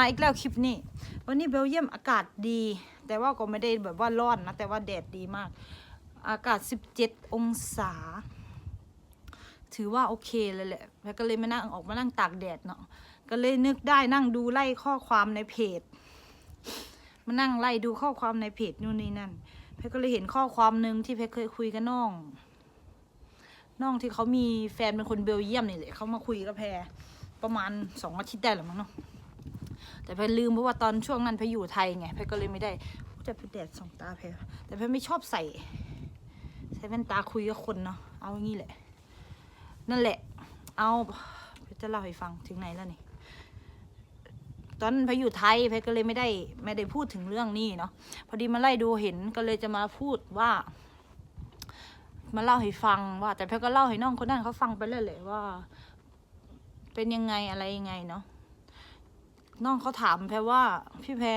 มาอีกแล้วคลิปนี้ วันนี้เบลเยียมอากาศดี แต่ว่าก็ไม่ได้แบบว่าร้อนนะ แต่ว่าแดดดีมาก อากาศ 17 องศา ถือว่าโอเคเลยแหละ แล้วก็เลยมานั่งออกมานั่งตากแดดเนาะ ก็เลยนึกได้นั่งดูไล่ข้อความในเพจ มานั่งไล่ดูข้อความในเพจนู่นนี่นั่น เพชรก็เลยเห็นข้อความหนึ่งที่เพชรเคยคุยกับน้อง น้องที่เขามีแฟนเป็นคนเบลเยียมนี่แหละเขามาคุยกับแพรประมาณสองอาทิตย์ได้หรือมั้งเนาะ แต่เพรลืมเพราะว่าตอนช่วงนั้นเพรอยู่ไทยไงเพรก็เลยไม่ได้จะไปแดดสองตาเพรแต่เพรไม่ชอบใส่ใส่แว่นตาคุยกับคนเนาะเอาอย่างนี้แหละ นั่นแหละ เอาเพจะเล่าให้ฟังถึงไหนแล้วนี่ตอนเพรอยู่ไทยเพรก็เลยไม่ได้ไม่ได้พูดถึงเรื่องนี้เนาะพอดีมาไล่ดูเห็นก็เลยจะมาพูดว่า มาเล่าให้ฟังว่า แต่เพรก็เล่าให้น้องคนนั้นเขาฟังไปเลยแหละว่า เป็นยังไงอะไรยังไงเนาะ น้องเขาถามแพรว่าพี่แพร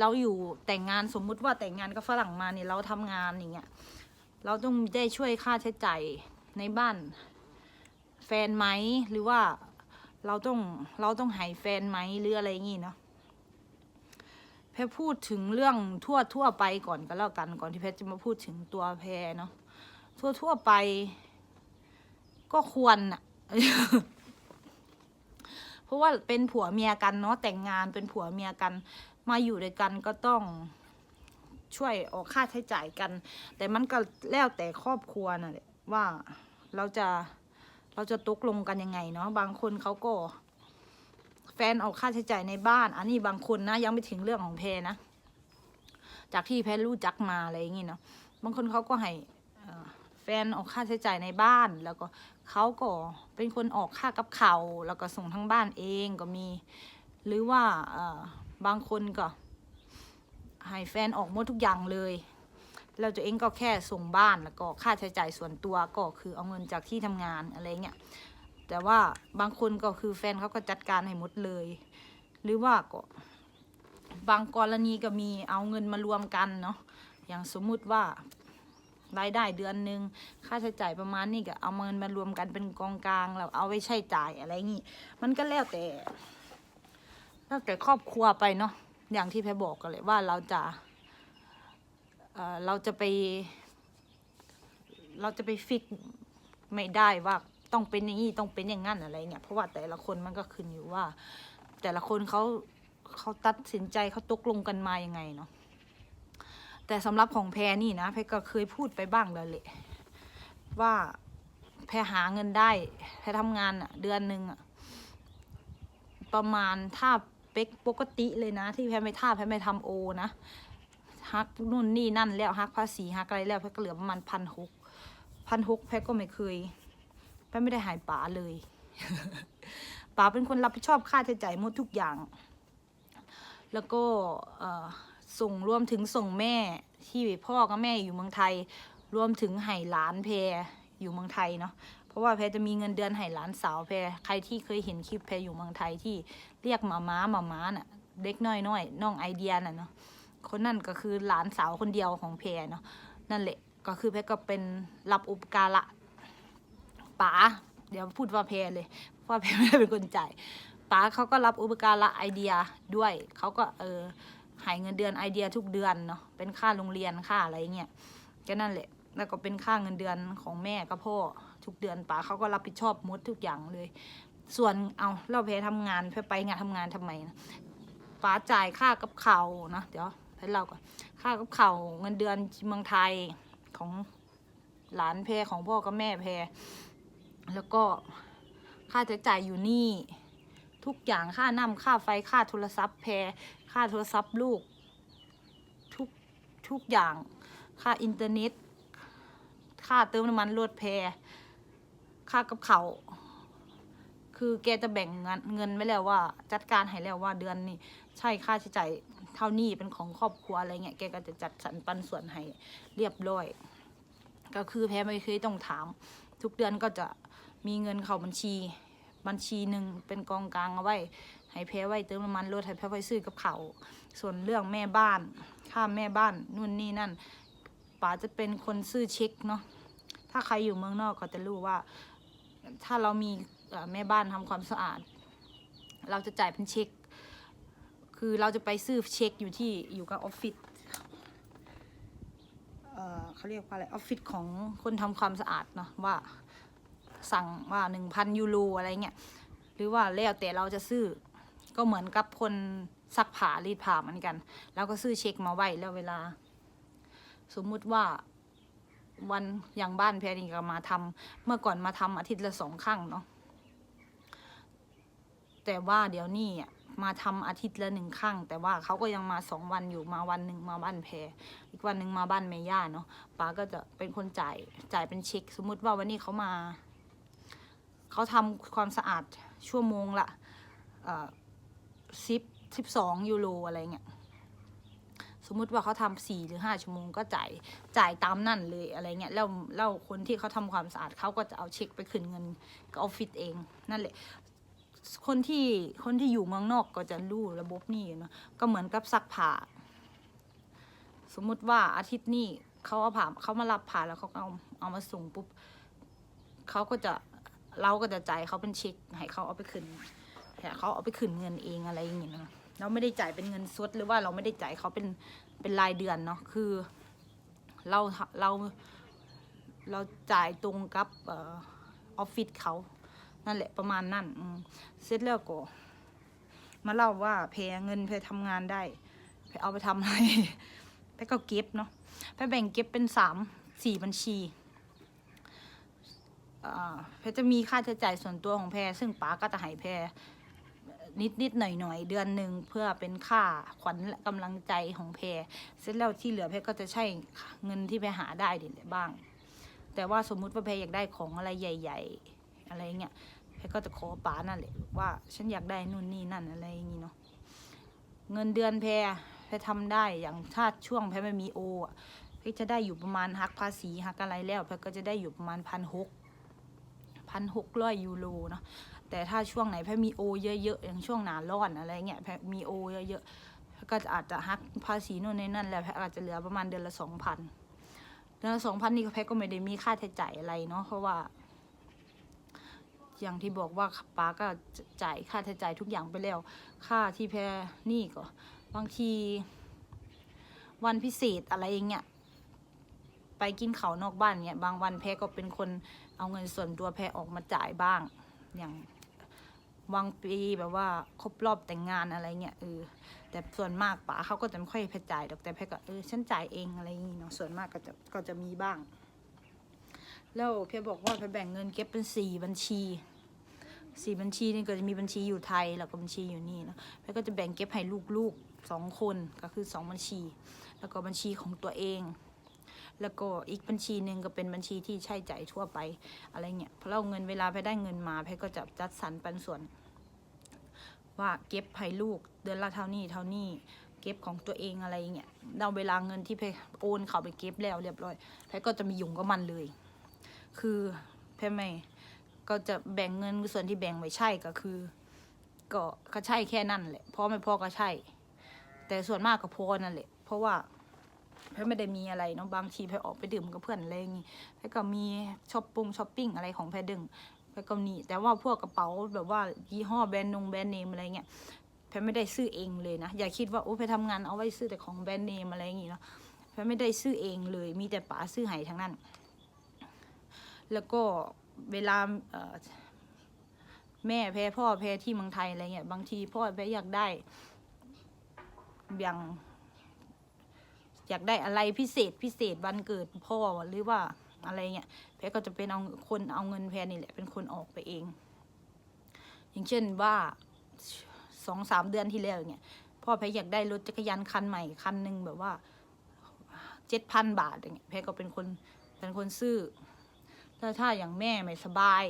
เราอยู่แต่งงานสมมุติว่าแต่งงานกับฝรั่งมาเนี่ยเราทำงานอย่างเงี้ยเราต้องได้ช่วยค่าใช้จ่ายในบ้านแฟนไหมหรือว่าเราต้องเราต้องให้แฟนไหมหรืออะไรอย่างงี้เนาะแพรพูดถึงเรื่องทั่วทั่วไปก่อนก็แล้วกันก่อนที่แพรจะมาพูดถึงตัวแพรเนาะทั่วทั่วไป ก็ควรอะ เพราะว่าเป็นผัวเมียกันเนาะแต่งงานเป็นผัวเมียกันมาอยู่ด้วยกันก็ต้องช่วยออกค่าใช้จ่ายกัน แต่มันก็แล้วแต่ครอบครัวนะแหละว่าเราจะเราจะตกลงกันยังไงเนาะบางคนเขาก็ แฟนออกค่าใช้จ่ายในบ้าน อันนี้บางคนนะยังไม่ถึงเรื่องของแพนะ จากที่แพรรู้จักมาอะไรอย่างงี้เนาะบางคนเขาก็ให้อ่อ ฟนออกค่าใช้จ่ายในบ้าน แล้วก็เขาก็เป็นคนออกค่ากับเขาวแล้วก็ส่งทั้งบ้านเองก็มี หรือว่าเอ่อบางคนก็ให้แฟนออกหมดทุกอย่างเลยแล้วตัวเองก็แค่ส่งบ้านแล้วก็ค่าใช้จ่ายส่วนตัวก็คือเอาเงินจากที่ทำงานอะไรเงี้ยแต่ว่าบางคนก็คือแฟนเขาก็จัดการให้หมดเลย หรือว่าก็บางกรณีก็มีเอาเงินมารวมกันเนาะอย่างสมมุติว่า รายได้เดือนหนึ่งค่าใช้จ่ายประมาณนี้ก็เอาเงินมารวมกันเป็นกองกลางแล้วเอาไว้ใช้จ่ายอะไรงี้มันก็แล้วแต่แล้วแต่ครอบครัวไปเนาะอย่างที่แพรบอกกันเลยว่าเราจะเอ่อเราจะไป เราจะไปฟิกไม่ได้ว่าต้องเป็นอย่างนี้ต้องเป็นอย่างนั้นอะไรเงี้ยเพราะว่าแต่ละคนมันก็ขึ้นอยู่ว่า แต่ละคนเขาเขาตัดสินใจเขาตกลงกันมายังไงเนาะ แต่สำหรับของแพรนี่นะแพรก็เคยพูดไปบ้างแล้วแหละว่าแพรหาเงินได้แพรทำงานอะเดือนหนึ่งอะประมาณถ้าเป็กปกติเลยนะ ที่แพรไม่ท่าแพรไม่ทำโอนะฮักนู่นนี่นั่นแล้วฮักภาษีฮักอะไรแล้วแพรก็เหลือประมาณพันหกพันหกแพรก็ไม่เคยแพไม่ได้หายป๋าเลยป๋าเป็นคนรับผิดชอบค่าใช้จ่ายหมดทุกอย่าง แล้วก็เอ่อ ส่งรวมถึงส่งแม่ที่พ่อกับแม่อยู่เมืองไทย รวมถึงไห่หลานแพรอยู่เมืองไทยเนาะเพราะว่าแพรจะมีเงินเดือนไห่หลานสาวแพรใครที่เคยเห็นคลิปแพรอยู่เมืองไทยที่เรียกหมาม้าหมาม้าน่ะเด็กน้อยน้อยน้องไอเดียน่ะเนาะคนนั่นก็คือหลานสาวคนเดียวของแพรเนาะนั่นแหละก็คือแพรก็เป็นรับอุปการะป๋าเดี๋ยวพูดว่าเพเลยเพราะว่าเพไม่ได้เป็นคนจ่ายป๋าเขาก็รับอุปการะไอเดียด้วยเขาก็เออายเงินเดือนไอเดียทุกเดือนเนาะเป็นค่าโรงเรียนค่าอะไรเงี้ยก็นั่นแหละ แล้วก็เป็นค่าเงินเดือนของแม่กับพ่อทุกเดือนป๋าเขาก็รับผิดชอบมดทุกอย่างเลย ส่วนเอาเราเพทำงานเพไปงานทำงานทำไมนะป๋าจ่ายค่ากับเขานะเดี๋ยวให้เราก่อนค่ากับเขาเงินเดือนเมืองไทยของหลานเพของพ่อกับแม่เพแล้วก็ค่าใช้จ่ายอยู่นี่ ทุกอย่างค่าน้ำค่าไฟค่าโทรศัพท์แพร ค่าโทรศัพท์ลูก ทุกทุกอย่าง ค่าอินเทอร์เน็ต ค่าเติมน้ำมันรถแพร ค่ากับเขาคือแกจะแบ่งเงินเงินไว้แล้วว่า จัดการให้แล้วว่าเดือนนี้ใช่ค่าใช้จ่ายเท่านี้เป็นของครอบครัวอะไรเงี้ยแกก็จะจัดสรรปันส่วนให้เรียบร้อย ก็คือแพรไม่เคยต้องถาม ทุกเดือนก็จะมีเงินเข้าบัญชี บัญชีหนึ่งเป็นกองกลางเอาไว้ให้แพ้ไว้เติมน้ำมันรถให้แพ้ไว้ซื้อกับเขาส่วนเรื่องแม่บ้านค่าแม่บ้านนู่นนี่นั่นป๋าจะเป็นคนซื้อเช็คเนาะถ้าใครอยู่เมืองนอกก็จะรู้ว่า ถ้าเรามีแม่บ้านทำความสะอาด เราจะจ่ายเป็นเช็ค คือเราจะไปซื้อเช็คอยู่ที่อยู่กับออฟฟิศเอ่อเขาเรียกว่าอะไรออฟฟิศของคนทำความสะอาดเนาะว่า สั่งว่าหนึ่งพันยูโรอะไรเงี้ยหรือว่าแล้วแต่เราจะซื้อก็เหมือนกับคนซักผ้ารีดผ้าเหมือนกัน แล้วก็ซื้อเช็คมาไว้แล้วเวลา สมมุติว่าวันอย่างบ้านแพรนี่ก็มาทำเมื่อก่อนมาทำอาทิตย์ละสองครั้งเนาะแต่ว่าเดี๋ยวนี้มาทำอาทิตย์ละหนึ่งครั้ง แต่ว่าเขาก็ยังมาสองวันอยู่มาวันหนึ่งมาบ้านแพรอีกวันหนึ่งมาบ้านแม่ย่าเนาะป้าก็จะเป็นคนจ่ายจ่ายเป็นเช็ค สมมุติว่าวันนี้เขามา เขาทำความสะอาดชั่วโมงละสิบสิบสองยูโรอะไรเงี้ยสมมุติว่าเขาทำสี่หรือห้าชั่วโมงก็จ่ายจ่ายตามนั่นเลยอะไรเงี้ยแล้วแล้วคนที่เขาทำความสะอาดเขาก็จะเอาเช็คไปคืนเงินกับออฟฟิศเองนั่นแหละคนที่คนที่อยู่เมืองนอกก็จะรู้ระบบนี้เนาะก็เหมือนกับซักผ้าสมมุติว่าอาทิตย์นี้เขาเอาผ้าเขามารับผ้าแล้วเขาเอาเอามาส่งปุ๊บเขาก็จะ เราก็จะจ่ายเขาเป็นเช็คให้เขาเอาไปคืนให้เขาเอาไปคืนเงินเองอะไรอย่างเงี้ยนะเราไม่ได้จ่ายเป็นเงินสดหรือว่าเราไม่ได้จ่ายเขาเป็นเป็นรายเดือนเนาะคือเราเราเราจ่ายตรงกับออฟฟิศเขานั่นแหละประมาณนั่นเสร็จแล้วก็มาเล่าว่าแพรเงินแพรทำงานได้แพรเอาไปทำอะไรแพรก็เก็บเนาะแพรแบ่งเก็บเป็นสามสี่บัญชี แพรจะมีค่าใช้จ่ายส่วนตัวของแพรซึ่งป๋าก็จะให้แพรนิดนิดๆหน่อยหน่อยๆเดือนหนึ่งเพื่อเป็นค่าขวัญและกำลังใจของแพรเสร็จแล้วที่เหลือแพรก็จะใช้เงินที่แพรหาได้เดี๋ยวบ้าง แต่ว่าสมมุติว่าแพรอยากได้ของอะไรใหญ่ ๆ อะไรเงี้ยแพรก็จะขอป๋านั่นแหละว่าฉันอยากได้นู่นนี่นั่นอะไรอย่างงี้เนาะเงินเดือนแพรแพรทำได้อย่างถ้าช่วงแพรไม่มีโออะแพรจะได้อยู่ประมาณหักภาษีหักอะไรแล้วแพรก็จะได้อยู่ประมาณพันหก พันหกร้อยยูโรเนาะแต่ถ้าช่วงไหนแพรมีโอเยอะๆอย่างช่วงหนาร้อนอะไรเงี้ยแพรมีโอเยอะๆก็จะอาจจะหักภาษีโน่นนี่นั่นแล้วแพรอาจจะเหลือประมาณเดือนละสองพันเดือนละสองพันนี่ก็แพรก็ไม่ได้มีค่าใช้จ่ายอะไรเนาะเพราะว่า อย่างที่บอกว่าป้าก็จ่ายค่าใช้จ่ายทุกอย่างไปแล้ว ค่าที่แพรนี่ก็บางที วันพิเศษอะไรอย่างเงี้ยไปกินเขานอกบ้านเงี้ยบางวันแพรก็เป็นคน เอาเงินส่วนตัวแพรออกมาจ่ายบ้าง อย่างบางปีแบบว่าครบรอบแต่งงานอะไรเงี้ยเออแต่ส่วนมากป๋าเขาก็จะไม่ค่อยแพรจ่ายดอกแต่แพรก็เออฉันจ่ายเองอะไรอย่างงี้เนาะส่วนมากก็จะก็จะมีบ้าง แล้วแพรบอกว่าแพรแบ่งเงินเก็บเป็นสี่บัญชีสี่บัญชีนี่ก็จะมีบัญชีอยู่ไทยแล้วก็บัญชีอยู่นี่เนาะแพรก็จะแบ่งเก็บให้ลูกๆสองคนก็คือสองบัญชี แล้วก็บัญชีของตัวเอง แล้วก็อีกบัญชีหนึ่งก็เป็นบัญชีที่ใช้จ่ายทั่วไปอะไรเงี้ยพราะเราเงินเวลาแพได้เงินมาแพก็จะจัดสรรปันส่วน ว่าเก็บให้ลูกเดือนละเท่านี้เท่านี้เก็บของตัวเองอะไรเงี้ยเราเวลาเงินที่แพโอนเขาไปเก็บแล้วเรียบร้อยแพก็จะมียุ่งกับมันเลย คือแพ่ไม่ก็จะแบ่งเงินส่วนที่แบ่งไว้ใช่ก็คือ ก็ก็ใช่แค่นั่นแหละพอไม่พอก็ใช่ แต่ส่วนมากก็พอนั่นแหละเพราะว่า แพ่ไม่ได้มีอะไรเนาะบางทีแพ่ออกไปดื่มกับเพื่อนอะไรอย่างงี้แพ่ก็มีช้อปปุงช้อปปิ้งอะไรของแพ่ดึงแพ่ก็มีแต่ว่าพวกกระเป๋าแบบว่ายี่ห้อแบรนด์นงแบรนด์เนมอะไรเงี้ยแพ่ไม่ได้ซื้อเองเลยนะ อย่าคิดว่าโอ้แพ่ทำงานเอาไว้ซื้อแต่ของแบรนด์เนมอะไรอย่างงี้เนาะแพ่ไม่ได้ซื้อเองเลย มีแต่ป๋าซื้อให้ทั้งนั้น แล้วก็เวลาแม่แพ้พ่อแพ้ที่เมืองไทยอะไรเงี้ยบางทีพ่อแพ้อยากได้อย่าง อยากได้อะไรพิเศษพิเศษวันเกิดพ่อหรือว่าอะไรเงี้ยแพ้ก็จะเป็นเอาคนเอาเงินแพ้นี่แหละเป็นคนออกไปเอง อย่างเช่นว่าสองสามเดือนที่แล้วเนี่ยพ่อแพ้อยากได้รถจักรยานคันใหม่คันหนึ่งแบบว่าเจ็ดพันบาทอย่างเงี้ยแพ้ก็เป็นคนเป็นคนซื้อแล้วถ้าอย่างแม่ไม่สบาย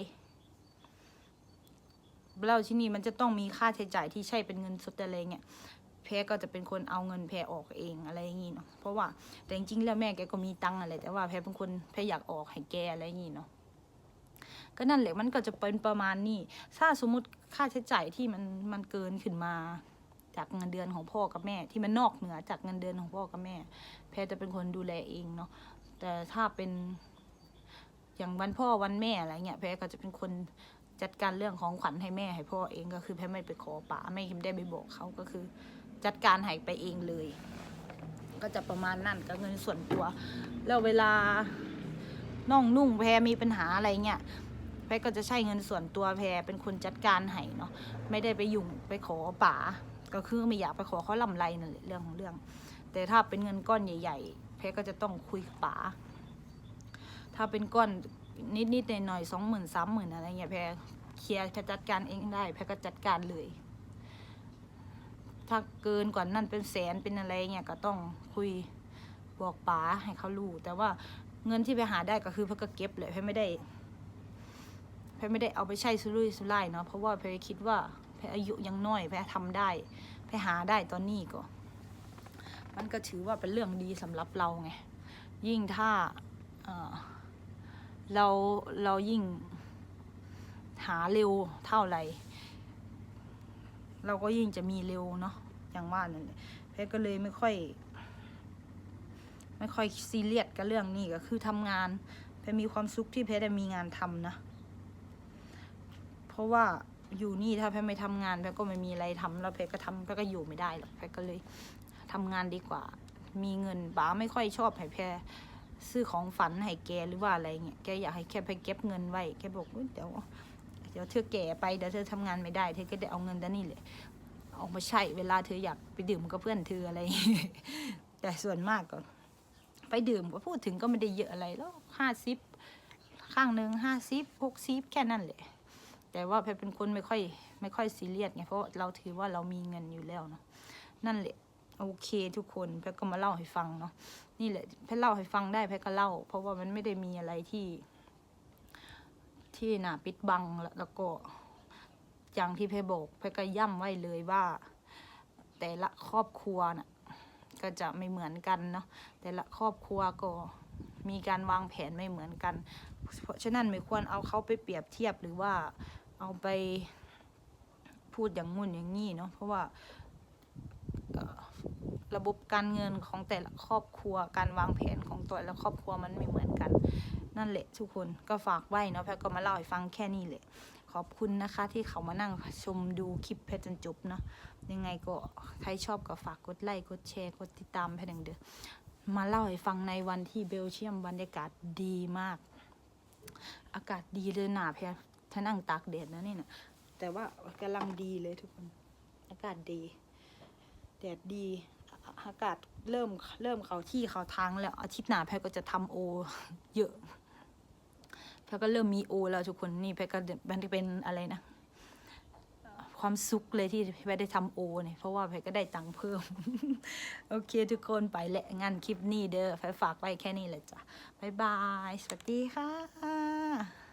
แล้วที่นี่มันจะต้องมีค่าใช้จ่ายที่ใช่เป็นเงินสดอะไรเงี้ย แพรก็จะเป็นคนเอาเงินแพรออกเองอะไรอย่างงี้เนาะเพราะว่าแต่จริงๆแล้วแม่แกก็มีตังค์อะไรแต่ว่าแพรเป็นคนแพรอยากออกให้แกอะไรอย่างงี้เนาะก็นั่นแหละมันก็จะเป็นประมาณนี้ถ้าสมมติค่าใช้จ่ายที่มันมันเกินขึ้นมาจากเงินเดือนของพ่อกับแม่ ที่มันนอกเหนือจากเงินเดือนของพ่อกับแม่ แพรจะเป็นคนดูแลเองเนาะแต่ถ้าเป็นอย่างวันพ่อวันแม่อะไรเงี้ยแพรก็จะเป็นคนจัดการเรื่องของขวัญให้แม่ให้พ่อเองก็คือแพรไม่ไปขอป๋าไม่ได้ไปบอกเขาก็คือ จัดการให้ไปเองเลย ก็จะประมาณนั่นก็เงินส่วนตัว แล้วเวลาน้องนุ่งแพรมีปัญหาอะไรเงี้ยแพรก็จะใช้เงินส่วนตัวแพรเป็นคนจัดการให้เนาะไม่ได้ไปยุ่งไปขอป๋าก็คือไม่อยากไปขอเขาลำไรนั่นแหละเรื่องของเรื่อง แต่ถ้าเป็นเงินก้อนใหญ่ ๆ แพรก็จะต้องคุยกับป๋าถ้าเป็นก้อนนิดๆหน่อยๆสองหมื่นสามหมื่นอะไรเงี้ยแพรเคลียร์แพรจัดการเองได้แพรก็จัดการเลย ถ้าเกินกว่านั้นเป็นแสนเป็นอะไรเงี้ยก็ต้องคุยบอกป๋าให้เขารู้แต่ว่าเงินที่ไปหาได้ก็คือเพื่อก็เก็บเลยเพื่อไม่ได้เพื่อไม่ได้เอาไปใช้สุรุ่ยสุร่ายเนาะเพราะว่าเพื่อคิดว่าเพื่ออายุยังน้อยเพื่อทำได้เพื่อหาได้ตอนนี้ก็มันก็ถือว่าเป็นเรื่องดีสำหรับเราไงยิ่งถ้าเราเรายิ่งหาเร็วเท่าไหร่ เราก็ยิ่งจะมีเร็วเนาะอย่างว่านั่นแหละเพชรก็เลยไม่ค่อย ไม่ค่อยซีเรียสกับเรื่องนี้ก็คือทำงานเพชรมีความสุขที่เพชรได้มีงานทำนะ เพราะว่าอยู่นี่ถ้าเพชรไม่ทำงานเพชรก็ไม่มีอะไรทำแล้วเพชรก็ทำเพชรก็อยู่ไม่ได้หรอกเพชรก็เลยทำงานดีกว่า มีเงินป๋าไม่ค่อยชอบให้เพชรซื้อของฝันให้แกหรือว่าอะไรเงี้ยแกอยากให้แค่ไปเก็บเงินไว้แกบอกเดี๋ยว ดี๋ยวเธอแก่ไปเดี๋ยวเธอทำงานไม่ได้เธอก็ได้เอาเงินด้านนี้แหละออกมาใช้เวลาเธออยากไปดื่มกับเพื่อนเธออะไร แต่ส่วนมากก็ไปดื่มก็พูดถึงก็ไม่ได้เยอะอะไรแล้วห้าสิบข้างหนึ่งห้าสิบหกสิบแค่นั้นแหละ แต่ว่าเพชรเป็นคนไม่ค่อยไม่ค่อยซีเรียสไงเพราะเราถือว่าเรามีเงินอยู่แล้วเนาะนั่นแหละโอเคทุกคนเพชรก็มาเล่าให้ฟังเนาะนี่แหละเพชรเล่าให้ฟังได้เพชรก็เล่า เพราะว่ามันไม่ได้มีอะไรที่ ที่น่าปิดบังแล้วก็อย่างที่เพรบอกเพรก็ย่ำไว้เลยว่า แต่ละครอบครัวน่ะก็จะไม่เหมือนกันเนาะแต่ละครอบครัวก็มีการวางแผนไม่เหมือนกัน เพราะฉะนั้นไม่ควรเอาเขาไปเปรียบเทียบหรือว่าเอาไปพูดอย่างงุ่นอย่างงี้เนาะเพราะว่า ระบบการเงินของแต่ละครอบครัว การวางแผนของแต่ละครอบครัวมันไม่เหมือนกัน นั่นแหละทุกคนก็ฝากไว้เนาะแพทก็มาเล่าให้ฟังแค่นี้แหละขอบคุณนะคะที่เขามานั่งชมดูคลิปเพชรจนจบเนาะยังไงก็ใครชอบก็ฝากกดไลค์กดแชร์กดติดตามเพชรเด้อมาเล่าให้ฟังในวันที่เบลเยียมบรรยากาศดีมาก อากาศดีเลยหนาเพชรถ้านั่งตากแดดนะนี่นะแต่ว่ากำลังดีเลยทุกคน อากาศดี แดดดี อากาศเริ่มเริ่มเขาที่เขาทางแล้วอาทิตย์หน้าแพรก็จะทำโอ เยอะแพรก็เริ่มมีโอ แล้วทุกคนนี่แพรก็มันเป็นอะไรนะความสุขเลยที่แพรได้ทำโอเนี่ยเพราะว่าแพรก็ได้ตังค์เพิ่ม โอเค ทุกคนไปแหละงั้นคลิปนี้เด้อแพรฝากไว้แค่นี้แหละจ้ะบ๊ายบาย สวัสดีค่ะ